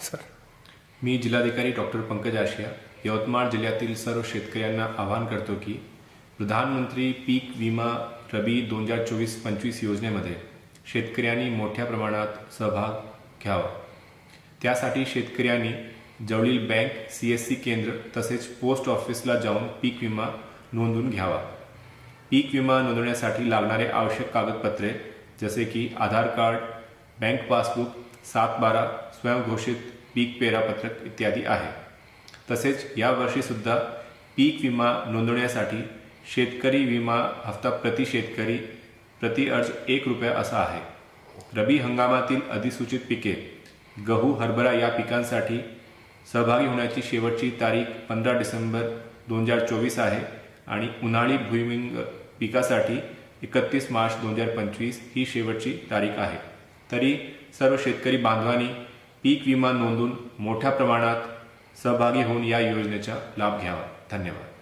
Sir. मी जिल्हाधिकारी doctor Pankaj आशिया यवतमाळ जिल्ह्यातील सर्व शेतकऱ्यांना आवाहन करतो की प्रधानमंत्री पीक विमा रबी दोन हजार चोवीस पंचवीस योजनेमध्ये शेतकऱ्यांनी मोठ्या प्रमाणात सहभाग घ्यावा. त्यासाठी शेतकऱ्यांनी जवळील बँक सी एस सी केंद्र तसेच पोस्ट ऑफिसला जाऊन पीक विमा नोंदवून घ्यावा. पीक विमा नोंदवण्यासाठी लागणारे आवश्यक कागदपत्रे जसे की आधार कार्ड बँक पासबुक सात बारा स्वयंघोषित पीक पेरापत्रक इत्यादी आहे. तसेच यावर्षीसुद्धा पीक विमा नोंदवण्यासाठी शेतकरी विमा हप्ता प्रति शेतकरी प्रति अर्ज एक रुपया असा आहे. रबी हंगामातील अधिसूचित पिके गहू हरभरा या पिकांसाठी सहभागी होण्याची शेवटची तारीख पंधरा डिसेंबर दोन हजार चोवीस आहे आणि उन्हाळी भुईमिंग पिकासाठी एकतीस मार्च दोन हजार पंचवीस ही शेवटची तारीख आहे. तरी सर्व शेतकरी बांधवांनी पीक विमा नोंदवून मोठ्या प्रमाणात सहभागी होऊन या योजनेचा लाभ घ्यावा. धन्यवाद.